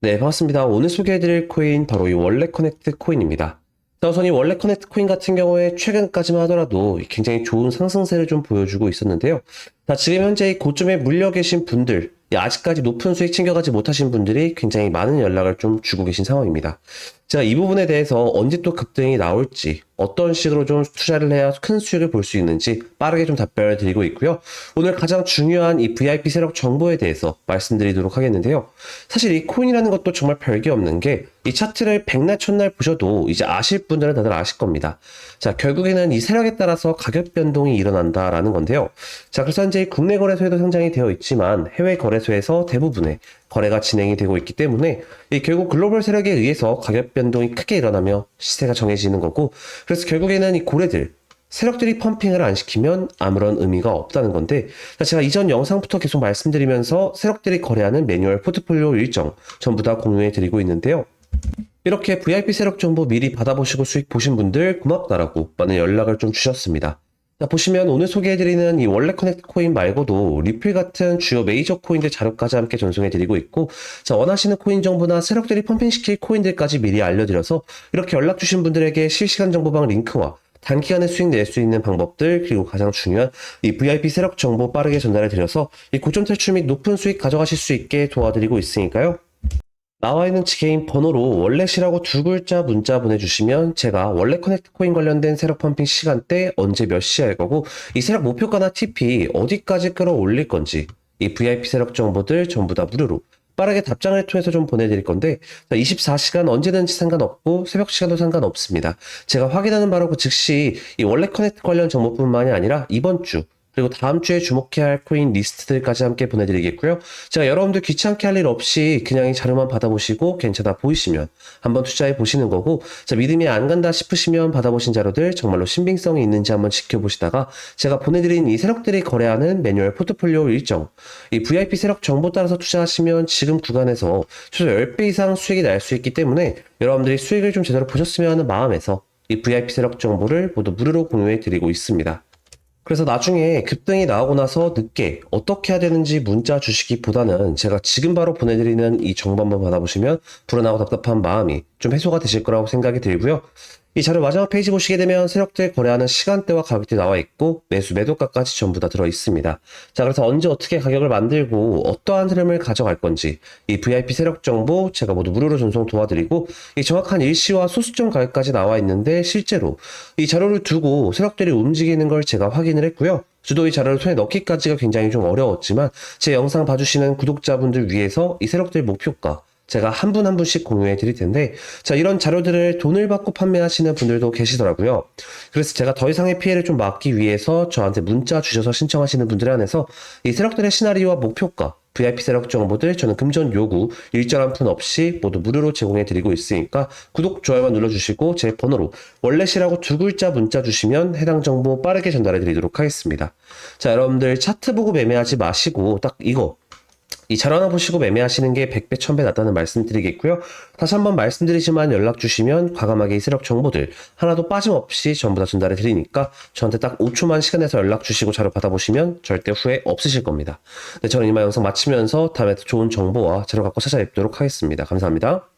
네, 반갑습니다. 오늘 소개해드릴 코인 바로 이 원래 커넥트 코인입니다. 자, 우선 이 원래 커넥트 코인 같은 경우에 최근까지만 하더라도 굉장히 좋은 상승세를 좀 보여주고 있었는데요. 자, 지금 현재 이 고점에 물려 계신 분들, 이 아직까지 높은 수익 챙겨가지 못하신 분들이 굉장히 많은 연락을 좀 주고 계신 상황입니다. 제가 이 부분에 대해서 언제 또 급등이 나올지, 어떤 식으로 좀 투자를 해야 큰 수익을 볼 수 있는지 빠르게 좀 답변을 드리고 있고요. 오늘 가장 중요한 이 VIP 세력 정보에 대해서 말씀드리도록 하겠는데요. 사실 이 코인이라는 것도 정말 별게 없는 게 이 차트를 백날 첫날 보셔도 이제 아실 분들은 다들 아실 겁니다. 자, 결국에는 이 세력에 따라서 가격 변동이 일어난다라는 건데요. 자, 그래서 현재 국내 거래소에도 상장이 되어 있지만 해외 거래소에서 대부분의 거래가 진행이 되고 있기 때문에 이 결국 글로벌 세력에 의해서 가격 변동이 크게 일어나며 시세가 정해지는 거고 그래서 결국에는 이 고래들 세력들이 펌핑을 안 시키면 아무런 의미가 없다는 건데 자, 제가 이전 영상부터 계속 말씀드리면서 세력들이 거래하는 매뉴얼 포트폴리오 일정 전부 다 공유해 드리고 있는데요. 이렇게 VIP 세력 정보 미리 받아보시고 수익 보신 분들 고맙다라고 많은 연락을 좀 주셨습니다. 자, 보시면 오늘 소개해드리는 이 원래 커넥트 코인 말고도 리플 같은 주요 메이저 코인들 자료까지 함께 전송해드리고 있고, 자, 원하시는 코인 정보나 세력들이 펌핑시킬 코인들까지 미리 알려드려서 이렇게 연락 주신 분들에게 실시간 정보방 링크와 단기간에 수익 낼 수 있는 방법들 그리고 가장 중요한 이 VIP 세력 정보 빠르게 전달해 드려서 이 고점 탈출 및 높은 수익 가져가실 수 있게 도와드리고 있으니까요. 나와 있는 지게임 번호로 월렛이라고 두 글자 문자 보내주시면 제가 원래 커넥트 코인 관련된 세력 펌핑 시간대 언제 몇 시에 할 거고 이 세력 목표가나 TP 어디까지 끌어올릴 건지 이 VIP 세력 정보들 전부 다 무료로 빠르게 답장을 통해서 좀 보내드릴 건데 24시간 언제든지 상관없고 새벽 시간도 상관없습니다. 제가 확인하는 바로 그 즉시 이 원래 커넥트 관련 정보뿐만이 아니라 이번 주 그리고 다음 주에 주목해야 할 코인 리스트들까지 함께 보내드리겠고요. 제가 여러분들 귀찮게 할 일 없이 그냥 이 자료만 받아보시고 괜찮아 보이시면 한번 투자해 보시는 거고, 자, 믿음이 안 간다 싶으시면 받아보신 자료들 정말로 신빙성이 있는지 한번 지켜보시다가 제가 보내드린 이 세력들이 거래하는 매뉴얼 포트폴리오 일정, 이 VIP 세력 정보 따라서 투자하시면 지금 구간에서 최소 10배 이상 수익이 날 수 있기 때문에 여러분들이 수익을 좀 제대로 보셨으면 하는 마음에서 이 VIP 세력 정보를 모두 무료로 공유해 드리고 있습니다. 그래서 나중에 급등이 나오고 나서 늦게 어떻게 해야 되는지 문자 주시기보다는 제가 지금 바로 보내드리는 이 정보 한번 받아보시면 불안하고 답답한 마음이 좀 해소가 되실 거라고 생각이 들고요. 이 자료 마지막 페이지 보시게 되면 세력들 거래하는 시간대와 가격대 나와 있고 매수 매도가까지 전부 다 들어 있습니다. 자 그래서 언제 어떻게 가격을 만들고 어떠한 흐름을 가져갈 건지 이 VIP 세력 정보 제가 모두 무료로 전송 도와드리고 이 정확한 일시와 소수점 가격까지 나와 있는데 실제로 이 자료를 두고 세력들이 움직이는 걸 제가 확인을 했고요. 주도 이 자료를 손에 넣기까지가 굉장히 좀 어려웠지만 제 영상 봐주시는 구독자분들 위해서 이 세력들 목표가 제가 한 분 한 분씩 공유해 드릴 텐데, 자, 이런 자료들을 돈을 받고 판매하시는 분들도 계시더라고요. 그래서 제가 더 이상의 피해를 좀 막기 위해서 저한테 문자 주셔서 신청하시는 분들에 한해서 이 세력들의 시나리오와 목표가, VIP 세력 정보들 저는 금전 요구 일절 한 푼 없이 모두 무료로 제공해 드리고 있으니까 구독, 좋아요만 눌러 주시고 제 번호로 월렛이라고 두 글자 문자 주시면 해당 정보 빠르게 전달해 드리도록 하겠습니다. 자, 여러분들 차트 보고 매매하지 마시고 딱 이거 이 자료 하나 보시고 매매하시는 게 100배, 1000배 낫다는 말씀 드리겠고요. 다시 한번 말씀드리지만 연락 주시면 과감하게 이 세력 정보들 하나도 빠짐없이 전부 다 전달해 드리니까 저한테 딱 5초만 시간 내서 연락 주시고 자료 받아보시면 절대 후회 없으실 겁니다. 네, 저는 이만 영상 마치면서 다음에 또 좋은 정보와 자료 갖고 찾아뵙도록 하겠습니다. 감사합니다.